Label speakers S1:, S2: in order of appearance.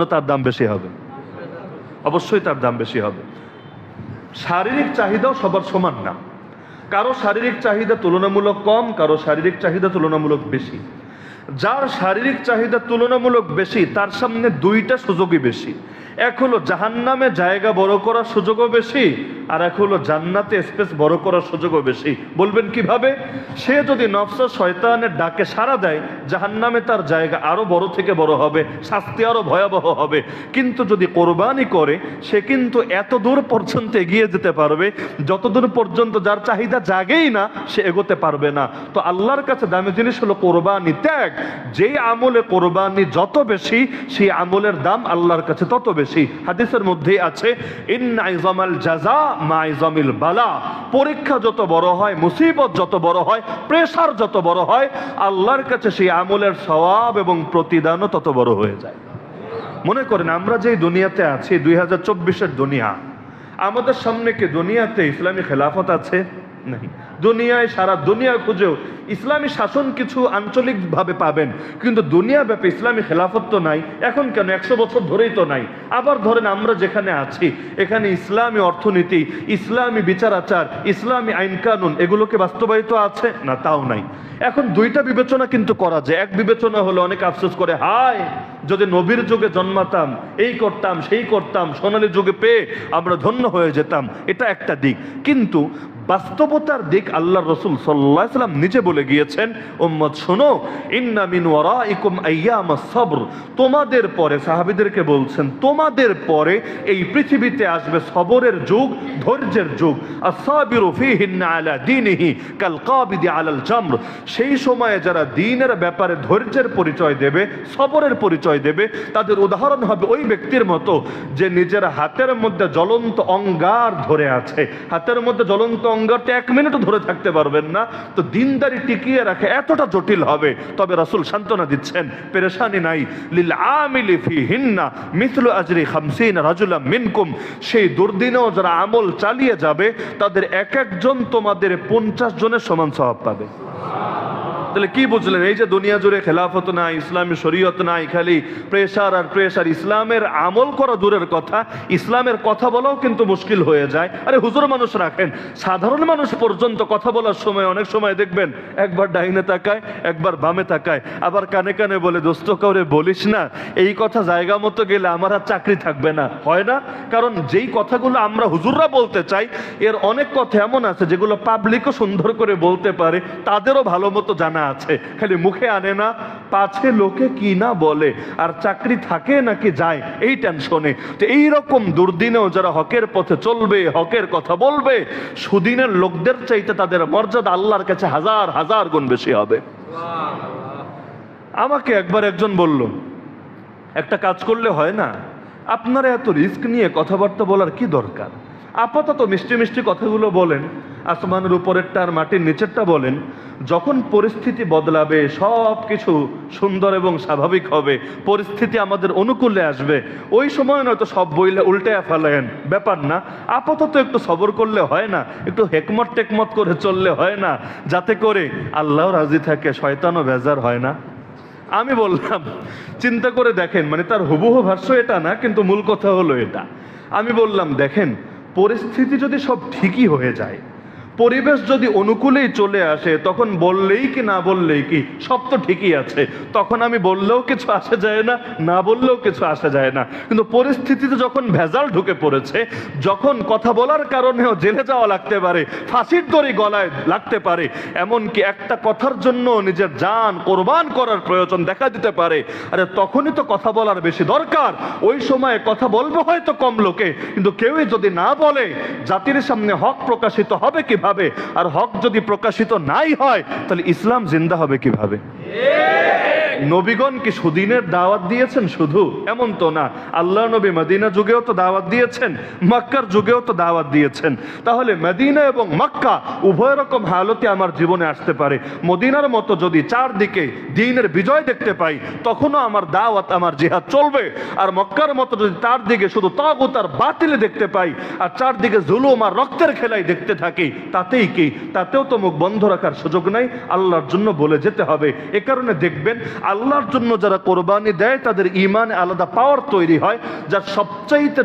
S1: জন্য তার দাম বেশি হবে। অবশ্যই তার দাম বেশি হবে। শারীরিক চাহিদাও সবার সমান না। কারও শারীরিক চাহিদা তুলনামূলক কম, কারও শারীরিক চাহিদা তুলনামূলক বেশি। যার শারীরিক চাহিদা তুলনামূলক বেশি, তার সামনে দুইটা সুযোগই বেশি। এক হলো জাহান্নামে জায়গা বড় করার সুযোগও বেশি আর এক হলো জান্নাতে স্পেস বড় করার সুযোগও বেশি। বলবেন কীভাবে? সে যদি নফসা শয়তানের ডাকে সাড়া দেয়, জাহান্নামে তার জায়গা আরও বড় থেকে বড় হবে, শাস্তি আরও ভয়াবহ হবে। কিন্তু যদি কোরবানি করে, সে কিন্তু এত দূর পর্যন্ত এগিয়ে যেতে পারবে যতদূর পর্যন্ত যার চাহিদা জাগেই না, সে এগোতে পারবে না। তো আল্লাহর কাছে দামি জিনিস হলো কোরবানি ত্যাগ। যেই আমলে কোরবানি যত বেশি, সেই আমলের দাম আল্লাহর কাছে তত বেশি। হাদিসের মধ্যেই আছে, ইন্না ইজামাল জাজা মা ইজামিল বালা। পরীক্ষা যত বড় হয়, মুসিবত যত বড় হয় প্রেশার যত বড় হয়, আল্লাহর কাছে সেই আমলের স্বভাব এবং প্রতিদানও তত বড় হয়ে যায়। মনে করেন, আমরা যেই দুনিয়াতে আছি, দুই হাজার চব্বিশের দুনিয়া, আমাদের সামনে কি দুনিয়াতে ইসলামী খেলাফত আছে? নাই। দুনিয়ায়, সারা দুনিয়া খুঁজেও ইসলামী শাসন কিছু আঞ্চলিকভাবে পাবেন। কিন্তু দুনিয়া ব্যাপী ইসলামী খেলাফত তো নাই। এখন কেন? একশো বছর ধরেই তো নাই। আবার ধরেন আমরা যেখানে আছি, এখানে ইসলামী অর্থনীতি, ইসলামী বিচার আচার ইসলামী আইন কানুন এগুলোকে বাস্তবায়িত আছে? না, তাও নাই। এখন দুইটা বিবেচনা কিন্তু করা যায়। এক বিবেচনা হলো অনেক আফসোস করে, হায়! যদি নবীর যুগে জন্মাতাম, এই করতাম, সেই করতাম, সোনালী যুগে পেয়ে আমরা ধন্য হয়ে যেতাম, এটা একটা দিক। কিন্তু বাস্তবতার দিক আল্লাহ রসুল সাল্লাহ সাল্লাম নিজে বলে গিয়েছেন, উম্মত, শোনো ওয়ারাইকুম আইয়ামা সবর। তোমাদের পরে, সাহাবীদেরকে বলছেন, তোমাদের পরে এই পৃথিবীতে আসবে সবরের যুগ, ধৈর্যের যুগ। আসাবিরু আলা কাল আলাল জামর। সেই সময়ে যারা দিনের ব্যাপারে ধৈর্যের পরিচয় দেবে, সবরের পরিচয় দেবে। তাদের উদাহরণ হবে ওই ব্যক্তির মতো যে নিজের হাতের মধ্যে জ্বলন্ত অঙ্গার ধরে আছে। হাতের মধ্যে জ্বলন্ত অঙ্গারটা এক মিনিটও ধরে থাকতে পারবেন না। তো দিনদারি টিকিয়ে রাখে, এতটা জটিল হবে। তবে রাসূল সান্ত্বনা দিচ্ছেন, পেরেশানি নাই। লিল আমিলি ফি হিন্না মিথলু আজরি খামসিন রাজুলা মিনকুম। সেই দুর্দিনেও যারা আমল চালিয়ে যাবে, তাদের এক একজন তোমাদের পঞ্চাশ জনের সমান স্বভাব পাবে। তাহলে কি বুঝলেন? এই যে দুনিয়া জুড়ে খেলাফত নাই, ইসলামী শরীয়ত নাই, খালি প্রেশার আর প্রেশার ইসলামের আমল করা দূরের কথা, ইসলামের কথা বলাও কিন্তু মুশকিল হয়ে যায়। আরে হুজুর মানুষ রাখেন, সাধারণ মানুষ পর্যন্ত কথা বলার সময় অনেক সময় দেখবেন, একবার ডাইনে তাকায়, একবার বামে তাকায়, আবার কানে কানে বলে, দোস্ত, কাউরে বলিস না, এই কথা জায়গা মতো গেলে আমার আর চাকরি থাকবে না। হয় না? কারণ যেই কথাগুলো আমরা হুজুররা বলতে চাই, এর অনেক কথা এমন আছে যেগুলো পাবলিকও সুন্দর করে বলতে পারে, তাদেরও ভালো মতো জানা আছে। খালি মুখে আনে না, পাছে লোকে কি না বলে, আর চাকরি থাকে নাকি যায়, এই টেনশনে তো এইরকম দুর্দিনেও যারা হকের পথে চলবে, হকের কথা বলবে, সুদিনের লোকদের চাইতে তাদের মর্যাদা আল্লাহর কাছে হাজার হাজার গুণ বেশি হবে। আমাকে একবার একজন বলল, একটা কাজ করলে হয় না? আপনারা এত রিস্ক নিয়ে কথাবার্তা বলার কি দরকার? আপাতত মিষ্টি মিষ্টি কথাগুলো বলেন, আসমানের উপরেরটা আর মাটির নিচেরটা বলেন যখন পরিস্থিতি বদলাবে সব কিছু সুন্দর এবং স্বাভাবিক হবে। পরিস্থিতি আমাদের অনুকূলে আসবে। ওই সময় নয়তো সব বইলে উল্টে ফেলেন। ব্যাপার না, আপাতত একটু সবর করলে হয় না, একটু হেকমত টেকমত করে চললে হয় না। যাতে করে আল্লাহ রাজি থাকে, শয়তানও বেজার হয় না। আমি বললাম, চিন্তা করে দেখেন মানে তার হুবহু ভাষ্য এটা না, কিন্তু মূল কথা হলো এটা। আমি বললাম, দেখেন, পরিস্থিতি যদি সব ঠিকই হয়ে যায় পরিবেশ যদি অনুকূলেই চলে আসে, তখন বললেই কি, না বললেই কি? সব তো ঠিকই আছে। তখন আমি বললেও কিছু আসে যায় না না বললেও কিছু আসে যায় না। কিন্তু পরিস্থিতিতে যখন ভেজাল ঢুকে পড়েছে, যখন কথা বলার কারণেও জেলে যাওয়া লাগতে পারে, ফাঁসির দড়ি গলায় লাগতে পারে, এমনকি একটা কথার জন্য নিজের জান কোরবান করার প্রয়োজন দেখা দিতে পারে, আরে তখনই তো কথা বলার বেশি দরকার। ওই সময়ে কথা বলবে হয়তো কম লোকে, কিন্তু কেউই যদি না বলে, জাতির সামনে হক প্রকাশিত হবে কীভাবে? আর হক যদি প্রকাশিত নাই হয় তাহলে ইসলাম জিন্দা হবে কীভাবে? নবীগণ কি সুদিনের দাওয়াত দিয়েছেন শুধু? এমন তো না। আল্লাহ নবী মদিনা যুগেও তো দাওয়াত দিয়েছেন, মক্কার যুগেও তো দাওয়াত দিয়েছেন। তাহলে মদিনা এবং মক্কা উভয় রকম হালতে আমার জীবনে আসতে পারে। মদিনার মতো যদি চারদিকে দিনের বিজয় দেখতে পাই, তখনও আমার দাওয়াত, আমার জিহাদ চলবে। আর মক্কার মতো যদি তার দিকে শুধু তাগুত আর বাতিলে দেখতে পাই, আর চারদিকে জুলুম আর রক্তের খেলাই দেখতে থাকি, তাতেই কি? তাতেও তো মুখ বন্ধ রাখার সুযোগ নাই। আল্লাহর জন্য বলে যেতে হবে। এ কারণে দেখবেন আল্লাহর জন্য যারা কোরবানি দেয় তাদের ইমানে আলাদা পাওয়ার তৈরি হয় যার সবচাইতে